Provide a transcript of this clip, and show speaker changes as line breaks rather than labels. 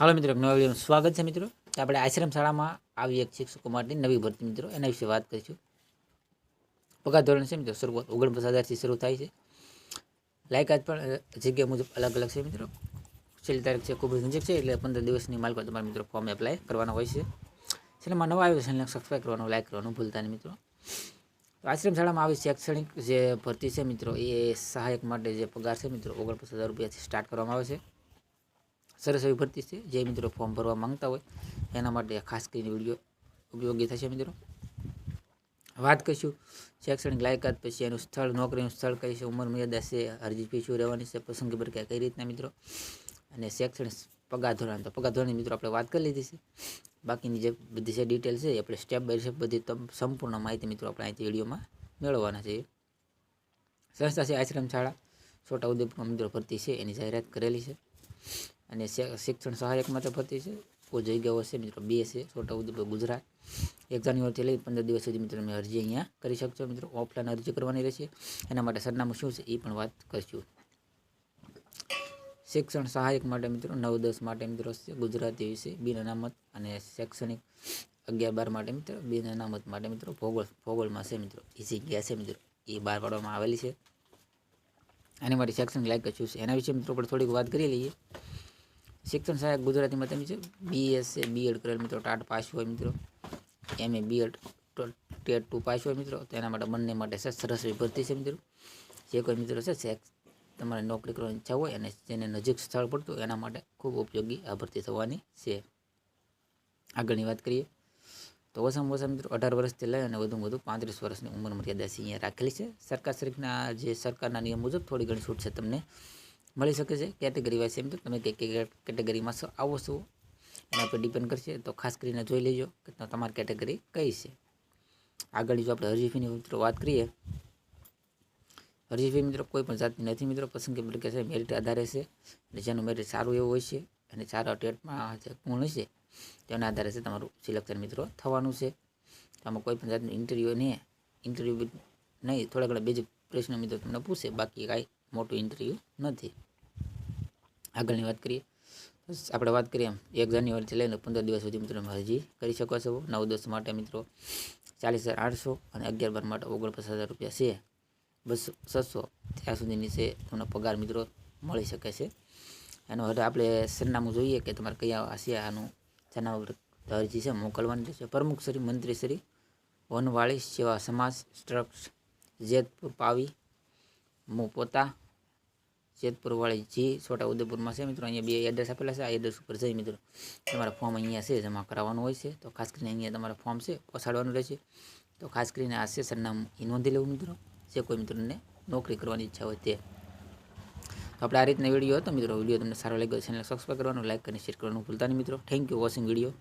હાલો મિત્રો, નવા વિડીયોનું સ્વાગત છે મિત્રો. આપણે આશ્રમ શાળામાં આવી એક શિક્ષકો માટે નવી ભરતી મિત્રો. એના વિશે વાત કરીશું. પગાર ધોરણ છે મિત્રો, શરૂઆત ઓગણપચાસ હજારથી શરૂ થાય છે. લાયકાત પણ જગ્યા મુજબ અલગ અલગ છે મિત્રો. છેલ્લી તારીખ છે ખૂબ જ નજીક છે, એટલે પંદર દિવસની માલકો તમારે મિત્રો ફોર્મ એપ્લાય કરવાનો હોય છે. ચેનલમાં નવા આવ્યો ચેનલને સબસ્ક્રાઈબ કરવાનું લાઈક કરવાનું ભૂલતા નહીં મિત્રો. આશ્રમ શાળામાં આવી શૈક્ષણિક જે ભરતી છે મિત્રો, એ સહાયક માટે જે પગાર છે મિત્રો, ઓગણપચાસ હજાર રૂપિયાથી સ્ટાર્ટ કરવામાં આવે છે. સરસ એવી ભરતી છે. જે મિત્રો ફોર્મ ભરવા માંગતા હોય, એના માટે ખાસ કરીને વીડિયો ઉપયોગી થશે મિત્રો. વાત કરીશું શૈક્ષણિક લાયકાત પછી એનું સ્થળ, નોકરીનું સ્થળ કઈ છે ઉંમર મર્યાદા છે, અરજી ફી શું રહેવાની છે, પસંદગી પ્રક્રિયા કઈ રીતના મિત્રો? અને શૈક્ષણિક પગાર ધોરણ, તો પગાર ધોરણની મિત્રો આપણે વાત કરી લીધી છે. બાકીની જે બધી છે ડિટેલ છે આપણે સ્ટેપ બાય સ્ટેપ બધી સંપૂર્ણ માહિતી મિત્રો આપણે અહીંથી વિડીયોમાં મેળવવાના છે સંસ્થા છે આશ્રમ શાળા. છોટા ઉદેપુરમાં મિત્રો ભરતી છે, એની જાહેરાત કરેલી છે. અને શિક્ષણ સહાયક માટે ભરતી છે. કોઈ જગ્યાઓ છે મિત્રો, બે છે છોટાઉદેપુર ગુજરાત. એક જાન્યુઆરીથી લઈ પંદર દિવસ સુધી મિત્રો તમે અરજી અહીંયા કરી શકશો મિત્રો. ઓફલાઈન અરજી કરવાની રહેશે. એના માટે સરનામું શું છે એ પણ વાત કરશું. શિક્ષણ સહાયક માટે મિત્રો નવ દસ માટે મિત્રો છે ગુજરાતી વિષય, બિન અનામત અને શૈક્ષણિક અગિયાર બાર માટે મિત્રો, બિન અનામત માટે મિત્રો ભૂગોળ, ભૂગોળમાં છે મિત્રો. એ જગ્યા છે મિત્રો. એ બહાર પાડવામાં આવેલી છે. એની માટે શૈક્ષણિક લાયક શું છે? એના વિશે મિત્રો આપણે થોડીક વાત કરી લઈએ. શિક્ષણ સહાયક ગુજરાતીમાં તમે છે બીએસ છે બીએડ કરેલ મિત્રો, ટાટ પાસ હોય મિત્રો. M A BEd TET two pass હોય મિત્રો. તો એના માટે બંને માટે છે સરસ ભરતી છે મિત્રો. જે કોઈ મિત્રો છે તમારે નોકરી કરવાની ઈચ્છા હોય અને જેને નજીક સ્થળ પડતું એના માટે ખૂબ ઉપયોગી આ ભરતી થવાની છે. આગળની વાત કરીએ. તો ઓછામાં ઓછા મિત્રો અઢાર વર્ષથી લઈ અને વધુમાં વધુ પાંત્રીસ વર્ષની ઉંમર મર્યાદા અહીંયા રાખેલી છે. સરકાર શ્રીના જે સરકારના નિયમ મુજબ થોડી ઘણી છૂટ છે તમને. મળી શકે છે કેટેગરી વાઇઝ એમ તો તમે કઈ કેટેગરીમાં છો આવો છો. એના પર ડિપેન્ડ કરશે. તો ખાસ કરીને જોઈ લેજો કે તમારી કેટેગરી કઈ છે. આગળ જો આપણે અરજી ફીની મિત્રો વાત કરીએ. અરજી ફી મિત્રો કોઈ પણ જાતની નથી મિત્રો. પસંદગી પ્રક્રિયા છે મેરિટ આધારે છે. અને જેનું મેરિટ સારું એવું હોય છે અને સારા ટેટમાં જે ગુણ હશે તેના આધારે છે તમારું સિલેક્શન મિત્રો થવાનું છે. આમાં કોઈ પણ જાતનું ઇન્ટરવ્યૂ નહીં. ઇન્ટરવ્યૂ નહીં. થોડા ઘણા બેઝિક પ્રશ્નો મિત્રો તમને પૂછે. બાકી કાંઈ મોટું ઇન્ટરવ્યૂ નથી. આગળની વાત કરીએ આપણે વાત કરીએ એમ, એક જાન્યુઆરીથી લઈને પંદર દિવસ સુધી મિત્રો હજી કરી શકો છો. નવ દસ માટે મિત્રો ચાલીસ હજાર આઠસો અને અગિયાર બાર માટે ઓગણપચાસ હજાર રૂપિયા છે. બસો છસો ત્યાં સુધીની છે તમને પગાર મિત્રો મળી શકે છે. એનો હવે આપણે સરનામું જોઈએ કે તમારે કયા હશે આનું સરનામું અરજી છે, મોકલવાની રહેશે. પ્રમુખ શ્રી, મંત્રી શ્રી વનવાળી સેવા સમાજ ટ્રસ્ટ જેતપુર પાવી હું પોતા જેતપુર વાળી જી છોટા ઉદયપુરમાં છે મિત્રો, અહીંયા બે એડ્રેસ આપેલા છે. આ એડ્રેસ ઉપર જઈ મિત્રો, તમારા ફોર્મ અહીંયા છે, જમા કરાવવાનું હોય છે. તો ખાસ કરીને અહીંયા તમારે ફોર્મ છે, પહોંચાડવાનું રહેશે. તો ખાસ કરીને આ છે નોંધી લેવું મિત્રો, જે કોઈ મિત્રોને નોકરી કરવાની ઈચ્છા હોય તે. તો આપણે આ રીતના વીડિયો હતો મિત્રો. વીડિયો તમને સારો લાગ્યો ચેનલ સબસ્ક્રાઈબ કરવાનું લાઈક અને શેર કરવાનું ભૂલતા નહીં મિત્રો. Thank you watching video